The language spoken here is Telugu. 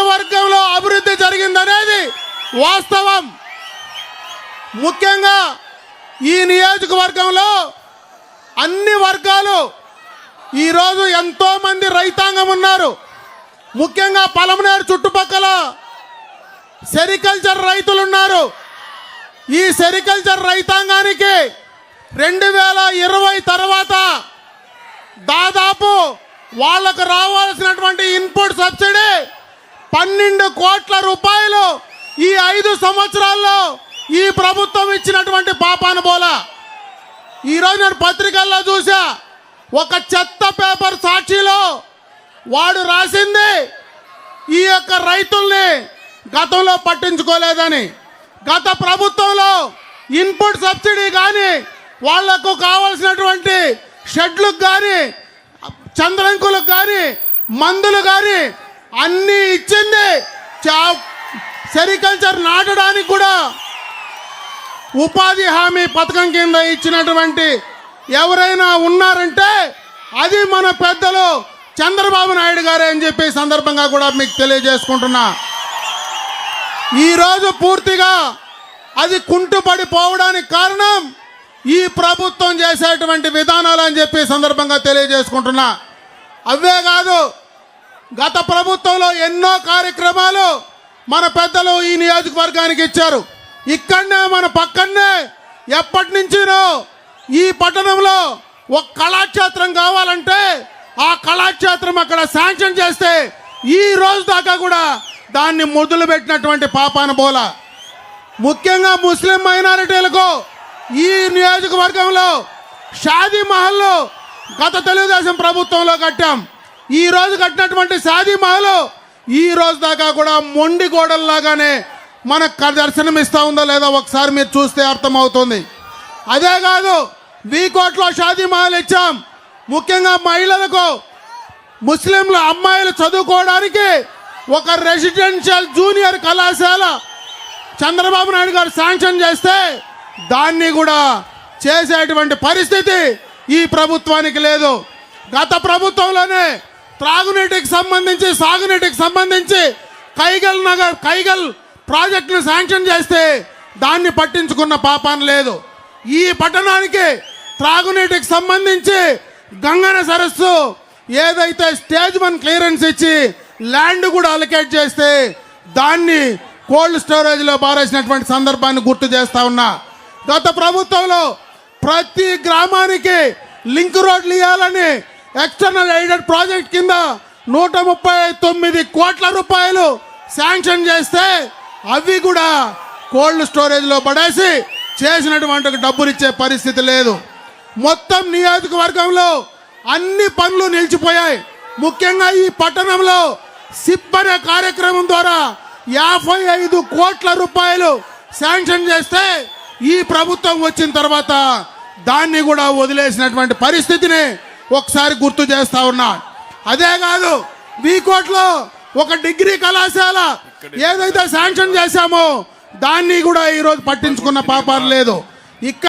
నియోజకవర్గంలో అభివృద్ధి జరిగిందనేది వాస్తవం. ముఖ్యంగా ఈ నియోజకవర్గంలో అన్ని వర్గాలు ఈరోజు ఎంతో మంది రైతాంగం ఉన్నారు. ముఖ్యంగా పలమనేరు చుట్టుపక్కల సెరికల్చర్ రైతులు ఉన్నారు. ఈ సెరికల్చర్ రైతాంగానికి రెండు వేల ఇరవై తర్వాత దాదాపు వాళ్ళకు రావాల్సినటువంటి ఇన్పుట్ సబ్సిడీ పన్నెండు కోట్ల రూపాయలు ఈ ఐదు సంవత్సరాల్లో ఈ ప్రభుత్వం ఇచ్చినటువంటి పాపాన బోలా. ఈరోజు నేను పత్రికల్లో చూసా ఒక చెత్త పేపర్ సాక్షిలో వాడు రాసింది ఈ యొక్క రైతుల్ని గతంలో పట్టించుకోలేదని. గత ప్రభుత్వంలో ఇన్పుట్ సబ్సిడీ కానీ వాళ్ళకు కావాల్సినటువంటి షెడ్లకు కానీ చంద్రంకులకు కానీ మందులు కానీ అన్నీ ఇచ్చింది. చా- సెరికల్చర్ నాటడానికి కూడా ఉపాధి హామీ పథకం కింద ఇచ్చినటువంటి ఎవరైనా ఉన్నారంటే అది మన పెద్దలు చంద్రబాబు నాయుడు గారే అని చెప్పి సందర్భంగా కూడా మీకు తెలియజేసుకుంటున్నా. ఈరోజు పూర్తిగా అది కుంటుపడిపోవడానికి కారణం ఈ ప్రభుత్వం చేసేటువంటి విధానాలు అని చెప్పి సందర్భంగా తెలియజేసుకుంటున్నా. అవే కాదు గత ప్రభుత్వంలో ఎన్నో కార్యక్రమాలు మన పెద్దలు ఈ నియోజకవర్గానికి ఇచ్చారు. ఇక్కడనే మన పక్కనే ఎప్పటి నుంచినో ఈ పట్టణంలో ఒక కళాక్షేత్రం కావాలంటే ఆ కళాక్షేత్రం అక్కడ శాంక్షన్ చేస్తే ఈ రోజు దాకా కూడా దాన్ని మొదలు పెట్టినటువంటి పాపాన బోల ముఖ్యంగా ముస్లిం మైనారిటీలకు ఈ నియోజకవర్గంలో షాదీ మహల్లో గత తెలుగుదేశం ప్రభుత్వంలో కట్టాం. ఈ రోజు కట్టినటువంటి సాది మహలు ఈ రోజు దాకా కూడా మొండి గోడల్లాగానే మనకు క- ఇస్తూ ఉందో లేదో ఒకసారి మీరు చూస్తే అర్థమవుతుంది. అదే కాదు వీకోట్లో షాదీ మహల్ ఇచ్చాం. ముఖ్యంగా మహిళలకు ముస్లింల అమ్మాయిలు చదువుకోవడానికి ఒక రెసిడెన్షియల్ జూనియర్ కళాశాల చంద్రబాబు నాయుడు గారు శాంక్షన్ చేస్తే దాన్ని కూడా చేసేటువంటి పరిస్థితి ఈ ప్రభుత్వానికి లేదు. గత ప్రభుత్వంలోనే త్రాగునీటికి సంబంధించి సాగునీటికి సంబంధించి కైగల్ నగర్ కైగల్ ప్రాజెక్టును శాంక్షన్ చేస్తే దాన్ని పట్టించుకున్న పాపాన లేదు. ఈ పట్టణానికి త్రాగునీటికి సంబంధించి గంగన సరస్సు ఏదైతే స్టేజ్ వన్ క్లియరెన్స్ ఇచ్చి ల్యాండ్ కూడా అలకేట్ చేస్తే దాన్ని కోల్డ్ స్టోరేజ్లో పారేసినటువంటి సందర్భాన్ని గుర్తు చేస్తా ఉన్నా. గత ప్రభుత్వంలో ప్రతి గ్రామానికి లింక్ రోడ్లు ఇవ్వాలని ఎక్స్టర్నల్ ఎయిడెడ్ ప్రాజెక్ట్ కింద నూట ముప్పై తొమ్మిది కోట్ల రూపాయలు శాంక్షన్ చేస్తే అవి కూడా కోల్డ్ స్టోరేజ్లో పడేసి చేసినటువంటి డబ్బులు ఇచ్చే పరిస్థితి లేదు. మొత్తం నియోజకవర్గంలో అన్ని పనులు నిలిచిపోయాయి. ముఖ్యంగా ఈ పట్టణంలో సిప్ అనే కార్యక్రమం ద్వారా యాభై ఐదు కోట్ల రూపాయలు శాంక్షన్ చేస్తే ఈ ప్రభుత్వం వచ్చిన తర్వాత దాన్ని కూడా వదిలేసినటువంటి పరిస్థితిని ఒకసారి గుర్తు చేస్తా ఉన్నా. అదే కాదు వీకోట్లో ఒక డిగ్రీ కళాశాల ఏదైతే శాంక్షన్ చేశామో దాన్ని కూడా ఈరోజు పట్టించుకున్న పాపాలు లేదు. ఇక్కడ